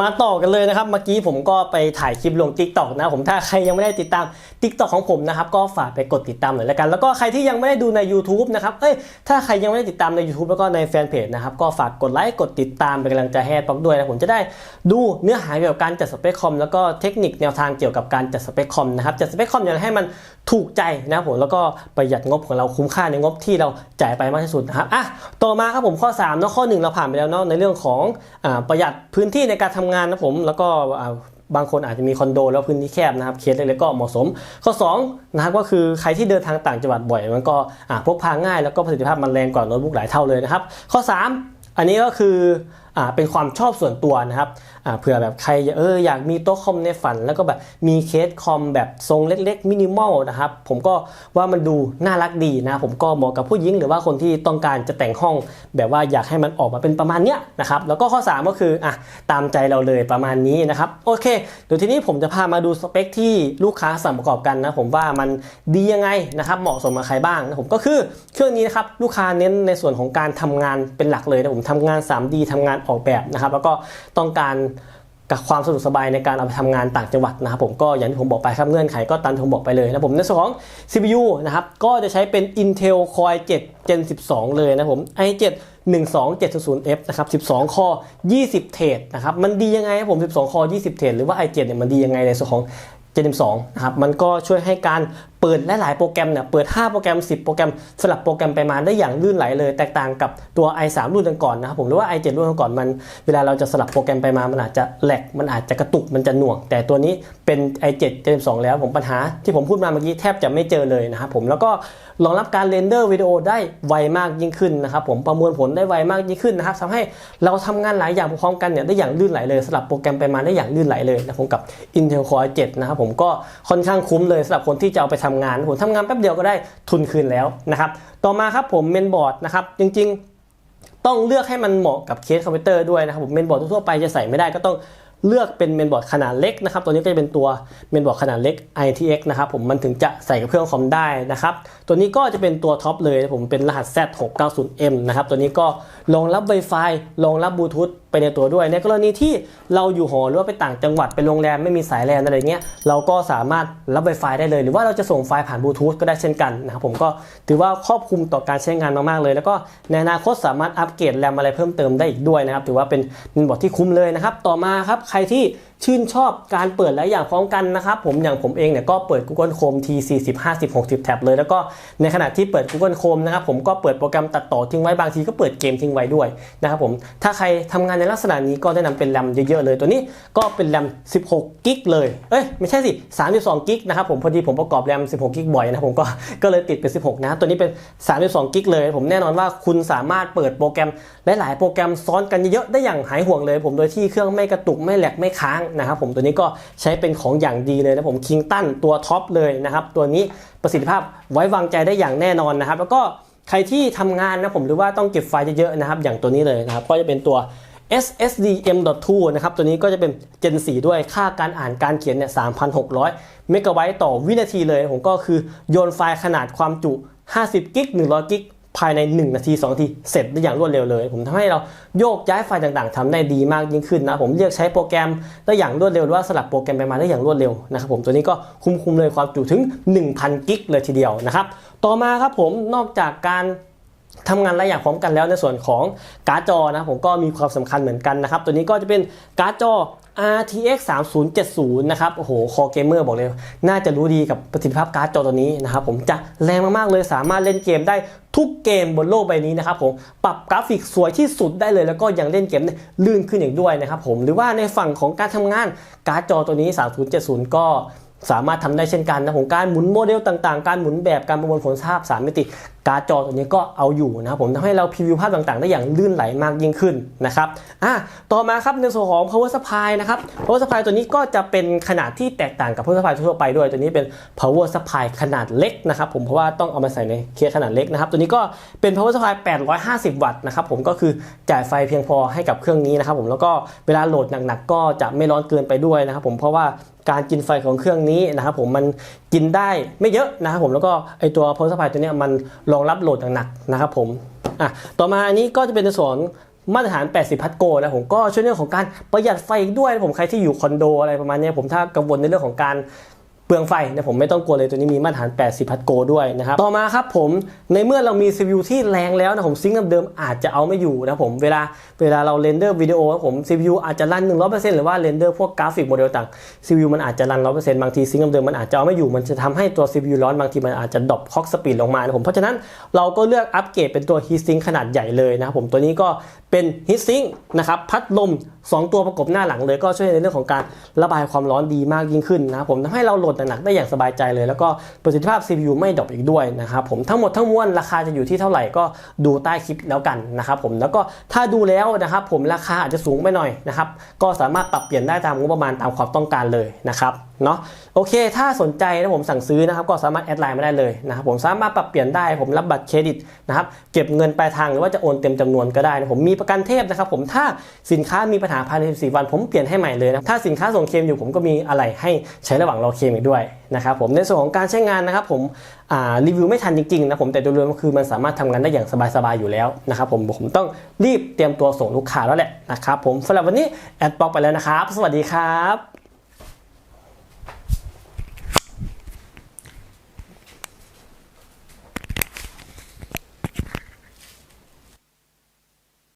มาต่อกันเลยนะครับ เมื่อกี้ผมก็ไปถ่ายคลิปลง t ิ k t o k นะ ผมถ้าใครยังไม่ได้ติดตาม t ิ k t o k ของผมนะครับ ก็ฝากไปกดติดตามหน่อยแล้วกัน แล้วก็ใครที่ยังไม่ได้ดูใน YouTube นะครับ เอ้ย ถ้าใครยังไม่ได้ติดตามใน YouTube แล้วก็ในแฟนเพจนะครับ ก็ฝากกดไลค์ กดติดตามเป็นกำลังใจให้ป๊อกด้วยนะ ผมจะได้ดูเนื้อหาเกี่ยวกับการจัดสเปคคอม แล้วก็เทคนิคแนวทางเกี่ยวกับการจัดสเปคคอมนะครับ จัดสเปคคอมอย่างไรให้มันถูกใจนะผม แล้วก็ประหยัดงบของเราคุ้มค่าในงบที่เราจ่ายไปมากที่สุดนะครับ อะ ต่อมาครับผมข้อ3เนาะข้อ 1 เราผ่านไปแล้วเนาะในเรื่องของอประหยัดพื้นที่ในการทางานนะผมแล้วก็บางคนอาจจะมีคอนโดแล้วพื้นที่แคบนะครับเคสเล็กๆก็เหมาะสม ข้อ2นะครับก็คือใครที่เดินทางต่างจังหวัดบ่อย มันก็พกพาง่ายแล้วก็ประสิทธิภาพมันแรงกว่าโน้ตบุ๊กหลายเท่าเลยนะครับ ข้อ 3 อันนี้ก็คือ เป็นความชอบส่วนตัวนะครับอ่าเผื่อแบบใครเอออยากมีโต๊ะคอมในฝัน แล้วก็แบบมีเคสคอมแบบทรงเล็กๆมินิมอลนะครับผมก็ว่ามันดูน่ารักดีนะผมก็เหมาะกับผู้หญิงหรือว่าคนที่ต้องการจะแต่งห้อง แบบว่าอยากให้มันออกมาเป็นประมาณเนี้ยนะครับแล้วก็ข้อ 3 ก็คืออะตามใจเราเลยประมาณนี้นะครับโอเคเดี๋ยวทีนี้ผมจะพามาดูสเปคที่ลูกค้าสั่งประกอบกันนะผมว่ามันดียังไงนะครับเหมาะสมกับใครบ้างนะผมก็คือเครื่องนี้นะครับลูกค้าเน้นในส่วนของการทำงานเป็นหลักเลยนะผมทำงาน 3D ทำงานออกแบบนะครับ แล้วก็ต้องการกับความสะดวกสบายในการเอาไปทำงานต่างจังหวัดนะครับผมก็อย่างที่ผมบอกไปครับเงื่อนไขก็ตามที่ผมบอกไปเลยนะผมในส่วนของ CPU นะครับก็จะใช้เป็น Intel Core 7 Gen 12 เลยนะผม i7 12700F นะครับ 12 คอ 20 เทรดนะครับมันดียังไงครับผม 12 คอ 20 เทรดหรือว่า i7 เนี่ยมันดียังไงในส่วนของ Gen 12 นะครับมันก็ช่วยให้การเปิดหลายโปรแกรมเนี่ยเปิด 5 โปรแกรม 10 โปรแกรมสลับโปรแกรมไปมาได้อย่างลื่นไหลเลย แตกต่างกับตัว i3 รุ่นก่อนนะครับผมหรือว่า i7 รุ่นก่อนมัน เวลาเราจะสลับโปรแกรมไปมา มันอาจจะแหลกมันอาจจะกระตุกมันจะหน่วง แต่ตัวนี้เป็น i7gen2 แล้วผมปัญหาที่ผมพูดมาเมื่อกี้แทบจะไม่เจอเลยนะครับผมแล้วก็รองรับการเรนเดอร์วิดีโอได้ไวมากยิ่งขึ้นนะครับผมประมวลผลได้ไวมากยิ่งขึ้นนะครับทำให้เราทำงานหลายอย่างพร้อมกันเนี่ยได้อย่างลื่นไหลเลยสลับโปรแกรมไปมาได้อย่างลื่นไหลเลยนะผมกับ Intel Core i7 นะครับผมก็ค่อนข้างคุ้มเลยสำหรับคนที่จะเอาไปทำงานผมทำงานแป๊บเดียวก็ได้ทุนคืนแล้วนะครับต่อมาครับผมเมนบอร์ดนะครับจริงๆ ต้องเลือกให้มันเหมาะกับเคสคอมพิวเตอร์ด้วยนะครับผมเมนบอร์ดทั่วๆไปจะใส่ไม่ได้ก็ต้องเลือกเป็นเมนบอร์ดขนาดเล็กนะครับ ตัวนี้ก็จะเป็นตัวเมนบอร์ดขนาดเล็ก ITX นะครับผมมันถึงจะใส่กับเครื่องคอมได้นะครับ ตัวนี้ก็จะเป็นตัวท็อปเลยผมเป็นรหัส Z690M นะครับ ตัวนี้ก็รองรับ Wi-Fi รองรับบลูทูธไปในตัวด้วย ในกรณีที่เราอยู่หอหรือว่าไปต่างจังหวัดไปโรงแรมไม่มีสายแลนอะไรเงี้ยเราก็สามารถรับ Wi-Fi ได้เลย หรือว่าเราจะส่งไฟล์ผ่านบลูทูธก็ได้เช่นกันนะครับผมก็ถือว่าครอบคลุมต่อการใช้งานมากๆเลย แล้วก็ในอนาคตสามารถอัปเกรดแรมอะไรเพิ่มเติมได้อีกด้วยนะครับถือว่าเป็นบอร์ดที่คุ้มเลยนะครับต่อมาครับใครที่ ชื่นชอบการเปิดหลายอย่างพร้อมกันนะครับผมอย่างผมเองเนี่ยก็เปิด Google Chrome T 40 50 60 แท็บเลย แล้วก็ในขณะที่เปิด Google Chrome นะครับผมก็เปิดโปรแกรมตัดต่อทิ้งไว้บางทีก็เปิดเกมทิ้งไว้ด้วยนะครับผมถ้าใครทำงานในลักษณะนี้ก็แนะนำเป็นแรมเยอะๆเลย ตัวนี้ก็เป็นแรม16กิกเลยเอ้ยไม่ใช่สิ32กิกนะครับผมพอดีผมประกอบแรม16กิกบ่อยนะผมก็ก็เลยติดเป็น 16 นะตัวนี้เป็น32กิกเลย ผมแน่นอนว่าคุณสามารถเปิดโปรแกรมหลายๆโปรแกรมซ้อนกันเยอะๆได้อย่างหายห่วงเลย ผมโดยที่เครื่องไม่กระตุกไม่แหลกไม่ค้างนะครับผมตัวนี้ก็ใช้เป็นของอย่างดีเลยนะผมคิงตันตัวท็อปเลยนะครับตัวนี้ประสิทธิภาพไว้วางใจได้อย่างแน่นอนนะครับแล้วก็ใครที่ทำงานนะผมหรือว่าต้องเก็บไฟล์เยอะๆนะครับอย่างตัวนี้เลยนะครับก็จะเป็นตัว SSD M.2 นะครับตัวนี้ก็จะเป็น Gen 4 ด้วยค่าการอ่านการเขียนเนี่ย 3,600 เมกะไบต์ต่อวินาทีเลย ผมก็คือโยนไฟล์ขนาดความจุ 50 กิก 100 กิก ภายใน 1 นาที 2 นาที เสร็จได้อย่างรวดเร็วเลย ผมทำให้เราโยกย้ายไฟล์ต่างๆทำได้ดีมากยิ่งขึ้นนะ ผมเลือกใช้โปรแกรมได้อย่างรวดเร็วหรือว่าสลับโปรแกรมไปมาได้อย่างรวดเร็วนะครับผมตัวนี้ก็คุ้มๆเลยความจุถึง 1,000 กิกเลยทีเดียวนะครับ ต่อมาครับผมนอกจากการ ทำงานหลายอย่างพร้อมกันแล้วในส่วนของการ์ดจอนะผมก็มีความสำคัญเหมือนกันนะครับ ตัวนี้ก็จะเป็นการ์ดจอ RTX 3070 นะครับ โอ้โห คอเกมเมอร์บอกเลย น่าจะรู้ดีกับประสิทธิภาพการ์ดจอตัวนี้นะครับ ผมจะแรงมาก ๆ เลย สามารถเล่นเกมได้ทุกเกมบนโลกใบนี้นะครับผม ปรับกราฟิกสวยที่สุดได้เลย แล้วก็ยังเล่นเกมลื่นขึ้นอีกด้วยนะครับผม หรือว่าในฝั่งของการทำงานการ์ดจอตัวนี้ 3070 ก็สามารถทำได้เช่นกันนะผมการหมุนโมเดลต่างๆ การหมุนแบบการประมวลผลภาพ 3 มิติ การ์ดจอตัวนี้ก็เอาอยู่นะครับผมทำให้เราพรีวิวภาพต่างๆ ได้อย่างลื่นไหลมากยิ่งขึ้นนะครับอะต่อมาครับในส่วนของ power supply นะครับ power supply ตัวนี้ก็จะเป็นขนาดที่แตกต่างกับ power supply ทั่วไปด้วย ตัวนี้เป็น power supply ขนาดเล็กนะครับผมเพราะว่าต้องเอามาใส่ในเคสขนาดเล็กนะครับตัวนี้ก็เป็น power supply 850 วัตต์นะครับผมก็คือจ่ายไฟเพียงพอให้กับเครื่องนี้นะครับผมแล้วก็เวลาโหลดหนักๆก็จะไม่ร้อนเกินไปด้วยนะครับผมเพราะว่าการกินไฟของเครื่องนี้นะครับผมมันกินได้ไม่เยอะนะครับผมแล้วก็ไอตัว power supply ตัวนี้มันรองรับโหลดหนักๆนะครับผมอะต่อมาอันนี้ก็จะเป็นในส่วนมาตรฐาน 80 พัตโกนะผมก็ช่วยเรื่องของการประหยัดไฟอีกด้วยนะผมใครที่อยู่คอนโดอะไรประมาณนี้ผมถ้ากังวลในเรื่องของการ เปลืองไฟนะผมไม่ต้องกลัวเลยตัวนี้มีมาตรฐาน 80พัทโกด้วยนะครับต่อมาครับผมในเมื่อเรามี CPU ที่แรงแล้วนะผมซิงค์เดิมอาจจะเอาไม่อยู่นะผมเวลาเวลาเราเรนเดอร์วิดีโอนะผม CPU อาจจะรัน100%หรือว่าเรนเดอร์พวกกราฟิกโมเดลต่าง CPU มันอาจจะรัน100%บางทีซิงค์เดิมมันอาจจะเอาไม่อยู่มันจะทำให้ตัว CPU ร้อนบางทีมันอาจจะดรอปคล็อกสปีดลงมานะผมเพราะฉะนั้นเราก็เลือกอัปเกรดเป็นตัว Heat Sink ขนาดใหญ่เลยนะครับผมตัวนี้ก็เป็น Heat Sink นะครับพัดลม 2 ตัวประกบหน้าหลังเลยก็ช่วยในเรื่องของการระบายความร้อนดีมากยิ่งขึ้นนะครับผมทำให้เราโหลดหนักๆได้อย่างสบายใจเลย แล้วก็ประสิทธิภาพ CPU ไม่ดรอปอีกด้วยนะครับผมทั้งหมดทั้งมวลราคาจะอยู่ที่เท่าไหร่ก็ดูใต้คลิปแล้วกันนะครับผมแล้วก็ถ้าดูแล้วนะครับผมราคาอาจจะสูงไปหน่อยนะครับก็สามารถปรับเปลี่ยนได้ตามงบประมาณตามความต้องการเลยนะครับ เนาะโอเค ถ้าสนใจนะผมสั่งซื้อนะครับ ก็สามารถแอดไลน์มาได้เลยนะครับผมสามารถปรับเปลี่ยนได้ผมรับบัตรเครดิตนะครับเก็บเงินปลายทางหรือว่าจะโอนเต็มจำนวนก็ได้นะผมมีประกันเทพนะครับผมถ้าสินค้ามีปัญหาภายใน 14 วัน ผมเปลี่ยนให้ใหม่เลยนะถ้าสินค้าส่งเคลมอยู่ผมก็มีอะไรให้ใช้ระหว่างรอเคลมอีกด้วยนะครับผมในส่วนของการใช้งานนะครับผมรีวิวไม่ทันจริงๆนะผมแต่โดยรวมก็คือมันสามารถทำงานได้อย่างสบายๆอยู่แล้วนะครับผมผมต้องรีบเตรียมตัวส่งลูกค้าแล้วแหละนะครับผมสำหรับวันนี้แอดบล็อกไปแล้วนะครับ สวัสดีครับ